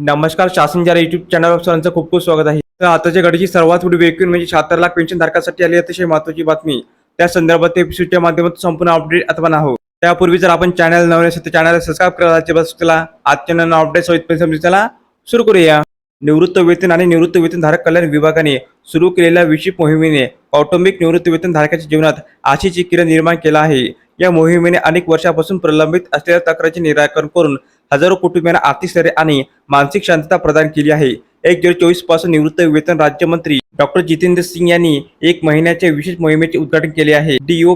नमस्कार शासन जरा युट्यूब चॅनलवर सर्वांचं खूप खूप स्वागत आहे. तर आताच्या घडीची सर्वात मोठी वेगळी म्हणजे शहात्तर लाख पेन्शन धारकासाठी आली अतिशय महत्त्वाची बातमी. त्या संदर्भात एपिसोडच्या माध्यमातून संपूर्ण अपडेट अथवा आहोत. त्यापूर्वी जर आपण चॅनल नवीन असेल तर चॅनल सबस्क्राईब करा बस केला आजच्या नवीन अपडेट सहित समजून चला. सुरू करूया. निवृत्त वेतन आणि निवृत्त वेतन धारक कल्याण विभागाने सुरू केलेल्या विशेष मोहिमेने कौटुंबिक निवृत्त वेतन धारकाच्या जीवनात आशेची किरण निर्माण केला आहे. या मोहिमेने अनेक वर्षापासून प्रलंबित असलेल्या तक्रारीचे निराकरण करून हजारो कुटुंबियांना आर्थिक स्थैर्य आणि मानसिक शांतता प्रदान केली आहे. एक जुलै चोवीसपासून निवृत्त वेतन राज्यमंत्री डॉक्टर जितेंद्र सिंग यांनी एक महिन्याच्या विशेष मोहिमेचे उद्घाटन केले आहे. डीओ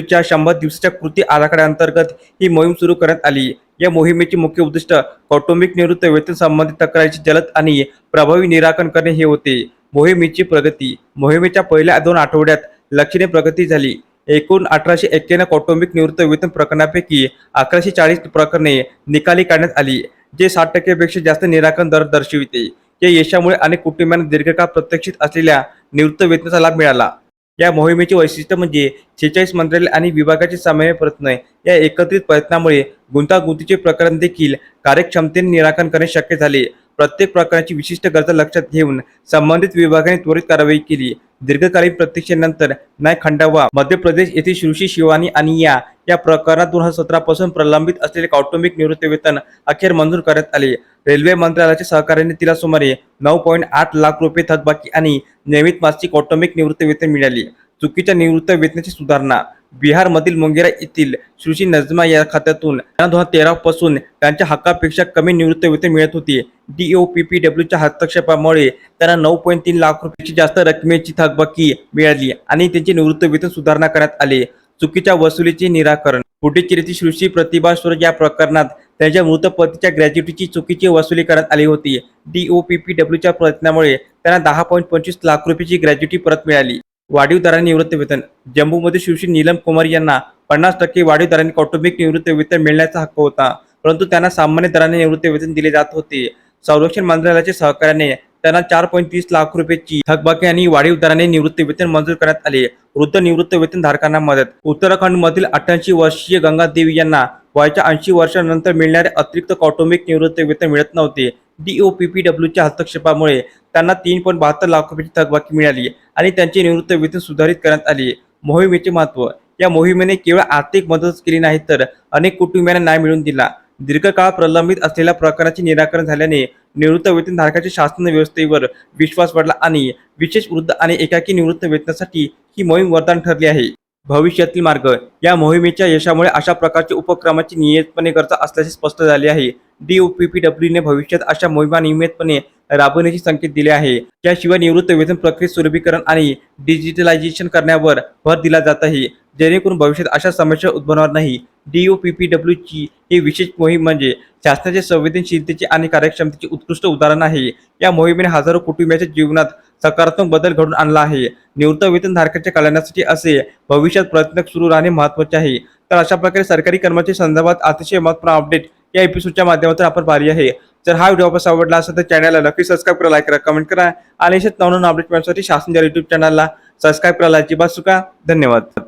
च्या शंभर दिवसाच्या कृती आराखड्याअंतर्गत ही मोहीम सुरू करण्यात आली. या मोहिमेचे मुख्य उद्दिष्ट कौटुंबिक निवृत्त वेतन संबंधित तक्रारीचे जलद आणि प्रभावी निराकरण करणे हे होते. मोहिमेची प्रगती मोहिमेच्या पहिल्या दोन आठवड्यात लक्षणीय प्रगती झाली. एकूण अठराशे एक्क्याण्णव कौटुंबिक निवृत्त वेतन प्रकरणापैकी अकराशे चाळीस प्रकरणे निकाली काढण्यात आली जे साठ टक्केपेक्षा जास्त निराकरण दर दर्शविते. या यशामुळे अनेक कुटुंबांना दीर्घकाळ प्रत्यक्षित असलेल्या निवृत्त वेतनाचा लाभ मिळाला. या मोहिमेचे वैशिष्ट्य म्हणजे शेहेचाळीस मंत्रालय आणि विभागाचे सामान्य प्रयत्न. या एकत्रित प्रयत्नामुळे गुंतागुंतीचे प्रकरण देखील कार्यक्षमतेने निराकरण करणे शक्य झाले. प्रत्येक प्रकारची विशिष्ट गरजा लक्षात घेऊन संबंधित विभागाने त्वरित कारवाई केली. दीर्घकालीन प्रतीक्षेनंतर न्याय खंडावा. मध्य प्रदेश येथील शिवशी शिवानी आणि या या प्रकरणात दोन हजार सतरा पासून प्रलंबित असलेले कौटुंबिक निवृत्ती वेतन अखेर मंजूर करण्यात आले. रेल्वे मंत्रालयाच्या सहकार्याने तिला सुमारे नऊ पॉईंट आठ लाख रुपये थकबाकी आणि नियमित मासिक कौटुंबिक निवृत्ती वेतन मिळाली. चुकीच्या निवृत्त वेतनाची सुधारणा. बिहारमधील मुंगेरा येथील सुशी नजमा या खात्यातून दोन हजार तेरा पासून त्यांच्या हक्कापेक्षा कमी निवृत्तवेतन मिळत होते. डीओ डब्ल्यूच्या हस्तक्षेपामुळे त्यांना नऊ पॉईंट तीन लाख रुपयाची जास्त रकमेची थकबाकी मिळाली आणि त्यांचे निवृत्तवेतन सुधारणा करण्यात आले. चुकीच्या वसुलीचे निराकरण. पुढेचिरीची सृष्टी प्रतिभा सूरज या प्रकरणात त्यांच्या मृत पतीच्या ग्रॅज्युटीची चुकीची वसुली करण्यात आली होती. डीओ पी पी डब्ल्यूच्या प्रयत्नामुळे त्यांना दहा पॉईंट पंचवीस लाख रुपयाची ग्रॅज्युटी परत मिळाली. वाढीव दराने निवृत्ती वेतन. जम्मूमध्ये शिवशी नीलम कुमार यांना पन्नास टक्के वाढीव दराने कौटुंबिक निवृत्ती वेतन मिळण्याचा हक्क होता. परंतु त्यांना सामान्य दराने निवृत्ती वेतन दिले जात होते. संरक्षण मंत्रालयाच्या सहकार्याने त्यांना चार पॉईंट तीस लाख रुपयाची थकबाकी आणि वाढीव दराने निवृत्ती वेतन मंजूर करण्यात आले. वृद्ध निवृत्त वेतन धारकांना मदत. उत्तराखंड मधील अठ्याऐंशी वर्षीय गंगा देवी यांना वयाच्या ऐंशी वर्षानंतर मिळणारे अतिरिक्त कौटुंबिक निवृत्ती वेतन मिळत नव्हते. डीओपीपीडब्ल्यूच्या हस्तक्षेपामुळे त्यांना तीन पॉईंट बहात्तर लाख रुपयाची थकबाकी मिळाली आणि त्यांचे निवृत्त वेतन सुधारित करण्यात आले. मोहिमेचे महत्त्व. या मोहिमेने केवळ आर्थिक मदतच केली नाही तर अनेक कुटुंबियांना न्याय मिळवून दिला. दीर्घकाळ प्रलंबित असलेल्या प्रकरणाचे निराकरण झाल्याने निवृत्त वेतन धारकाच्या शासन व्यवस्थेवर विश्वास वाढला आणि विशेष वृद्ध आणि एकाकी निवृत्त वेतनासाठी ही मोहीम वरदान ठरली आहे. भविष्यातील मार्ग या मोहिमेच्या यशामुळे अशा प्रकारच्या उपक्रमाची नियमितपणे गरज असल्याचे स्पष्ट झाले आहे. डी ओ पी पी डब्ल्यूने भविष्यात अशा मोहिमा नियमितपणे राबवण्याचे संकेत दिले आहे. त्याशिवाय निवृत्त वेतन प्रक्रियेत सुलभीकरण आणि डिजिटलायझेशन करण्यावर भर दिला जात आहे. जेणेकरून भविष्यात अशा समस्या उद्भवणार नाही. डी ओ पी पी ची ही विशेष मोहीम म्हणजे शासनाच्या संवेदनशीलतेचे आणि कार्यक्षमतेचे उत्कृष्ट उदाहरण आहे. या मोहिमेने हजारो कुटुंबियांच्या जीवनात सकारात्मक बदल घडून आणला आहे. निवृत्त वेतनधारकांच्या कल्याणासाठी असे भविष्यात प्रयत्न सुरू राहणे महत्त्वाचे आहे. तर अशा प्रकारे सरकारी कर्मचारी संदर्भात अतिशय महत्त्वपूर्ण अपडेट या एपिसोडच्या माध्यमातून आपण पाहिली आहे. जर हा व्हिडिओ आपल्याला आवडला असेल तर चॅनलला नक्की सबस्क्राईब करा लाईक करा कमेंट करा आणि असेच नवनवीन अपडेट मिळण्यासाठी शासन युट्यूब चॅनलला सबस्क्राईब करायला अजिबात चुका धन्यवाद.